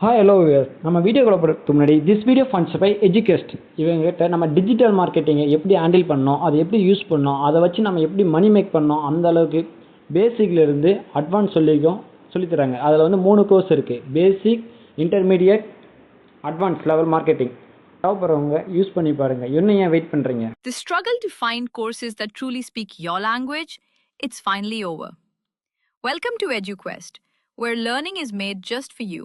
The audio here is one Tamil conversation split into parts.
ஹாய் ஹலோ வியர்ஸ் நம்ம வீடியோக்குள்ள போகிறதுக்கு முன்னாடி this video funds by Educast இவங்ககிட்ட நம்ம டிஜிட்டல் மார்க்கெட்டிங்கை எப்படி ஹேண்டில் பண்ணோம் அதை எப்படி யூஸ் பண்ணோம் அதை வச்சு நம்ம எப்படி மணி மேக் பண்ணோம் அந்த அளவுக்கு பேசிக்லேருந்து அட்வான்ஸ் சொல்லிக்கும் சொல்லித்தராங்க அதில் வந்து மூணு கோர்ஸ் இருக்குது basic intermediate advance level marketing தேவைப்படுறவங்க யூஸ் பண்ணி பாருங்கள் இன்னும் ஏன் வெயிட் பண்ணுறீங்க The struggle to find courses that truly speak your language, it's finally over. Welcome to EduQuest, where learning is made just for you.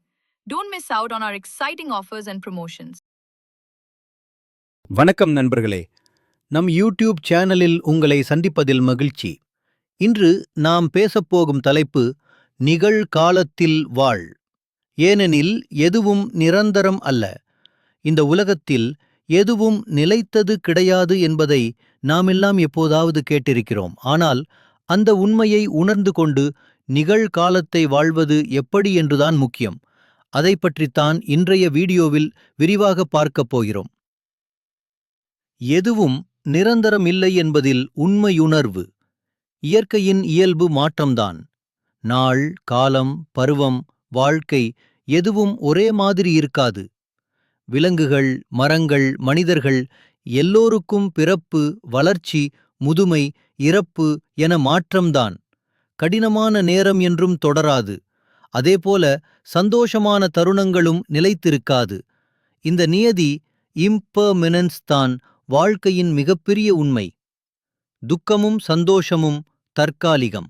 don't miss out on our exciting offers and promotions. வணக்கம் நண்பர்களே. நம் யூடியூப் சேனலில் உங்களை சந்திப்பதில் மகிழ்ச்சி. இன்று நாம் பேசப்போகும் தலைப்பு நிகழ்காலத்தில் வாழ். ஏனெனில் எதுவும் நிரந்தரம் அல்ல. இந்த உலகத்தில் எதுவும் நிலைத்தது கிடையாது என்பதை நாமெல்லாம் எப்போதாவது கேட்டிருக்கிறோம். ஆனால் அந்த உண்மையை உணர்ந்து கொண்டு நிகழ்காலத்தை வாழ்வது எப்படி என்றுதான் முக்கியம். அதை பற்றித்தான் இன்றைய வீடியோவில் விரிவாக பார்க்கப் போகிறோம். எதுவும் நிரந்தரமில்லை என்பதில் உண்மையுணர்வு. இயற்கையின் இயல்பு மாற்றம்தான். நாள் காலம் பருவம் வாழ்க்கை எதுவும் ஒரே மாதிரி இருக்காது. விலங்குகள் மரங்கள் மனிதர்கள் எல்லோருக்கும் பிறப்பு வளர்ச்சி முதுமை இறப்பு என மாற்றம்தான். கடினமான நேரம் என்றும் தொடராது. அதேபோல சந்தோஷமான தருணங்களும் நிலைத்திருக்காது. இந்த நியதி இம்பர்மினன்ஸ் தான் வாழ்க்கையின் மிகப்பெரிய உண்மை. துக்கமும் சந்தோஷமும் தற்காலிகம்.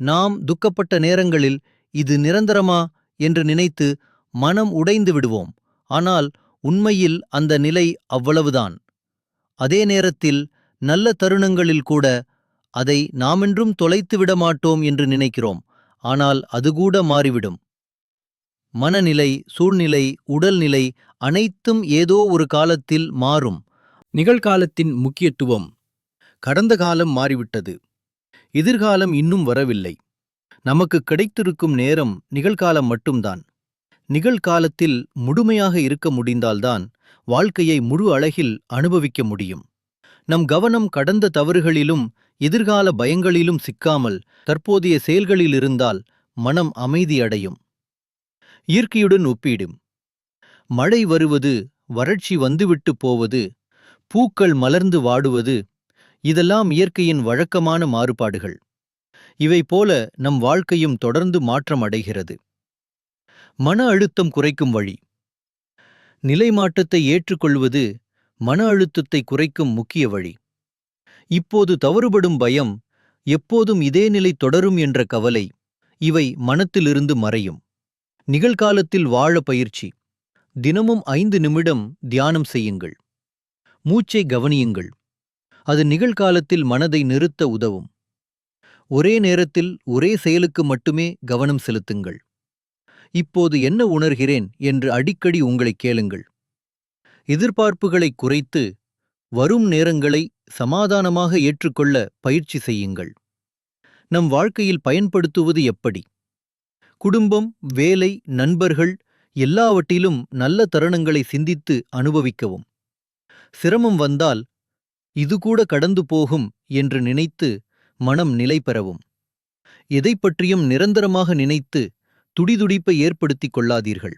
நாம் துக்கப்பட்ட நேரங்களில் இது நிரந்தரமா என்று நினைத்து மனம் உடைந்து விடுவோம். ஆனால் உண்மையில் அந்த நிலை அவ்வளவுதான். அதே நேரத்தில் நல்ல தருணங்களில் கூட அதை நாமென்றும் தொலைத்து விட மாட்டோம் என்று நினைக்கிறோம். ஆனால் அதுகூட மாறிவிடும். மனநிலை சூழ்நிலை உடல்நிலை அனைத்தும் ஏதோ ஒரு காலத்தில் மாறும். நிகழ்காலத்தின் முக்கியத்துவம் கடந்த காலம் மாறிவிட்டது. எதிர்காலம் இன்னும் வரவில்லை. நமக்கு கிடைத்திருக்கும் நேரம் நிகழ்காலம் மட்டும்தான். நிகழ்காலத்தில் முழுமையாக இருக்க முடிந்தால்தான் வாழ்க்கையை முழு அழகில் அனுபவிக்க முடியும். நம் கவனம் கடந்த தவறுகளிலும் எதிர்கால பயங்களிலும் சிக்காமல் தற்போதைய செயல்களில் இருந்தால் மனம் அமைதியடையும். இயற்கையுடன் ஒப்பீடும். மழை வருவது வறட்சி வந்துவிட்டு போவது பூக்கள் மலர்ந்து வாடுவது இதெல்லாம் இயற்கையின் வழக்கமான மாறுபாடுகள். இவை போல நம் வாழ்க்கையும் தொடர்ந்து மாற்றம் அடைகிறது. மன அழுத்தம் குறைக்கும் வழி. நிலை மாற்றத்தை ஏற்றுக்கொள்வது மன அழுத்தத்தை குறைக்கும் முக்கிய வழி. இப்போது தவறுபடும் பயம் எப்போதும் இதே நிலை தொடரும் என்ற கவலை இவை மனத்திலிருந்து மறையும். நிகழ்காலத்தில் வாழ பயிற்சி. தினமும் ஐந்து நிமிடம் தியானம் செய்யுங்கள். மூச்சை கவனியுங்கள். அது நிகழ்காலத்தில் மனதை நிறுத்த உதவும். ஒரே நேரத்தில் ஒரே செயலுக்கு மட்டுமே கவனம் செலுத்துங்கள். இப்போது என்ன உணர்கிறேன் என்று அடிக்கடி உங்களை கேளுங்கள். எதிர்பார்ப்புகளை குறைத்து வரும் நேரங்களை சமாதானமாக ஏற்றுக்கொள்ள பயிற்சி செய்யுங்கள். நம் வாழ்க்கையில் பயன்படுத்துவது எப்படி? குடும்பம் வேலை நண்பர்கள் எல்லாவற்றிலும் நல்ல தருணங்களை சிந்தித்து அனுபவிக்கவும். சிரமம் வந்தால் இது கூட கடந்து போகும் என்று நினைத்து மனம் நிலை பெறவும். எதை பற்றியும் நிரந்தரமாக நினைத்து துடிதுடிப்பை ஏற்படுத்திக் கொள்ளாதீர்கள்.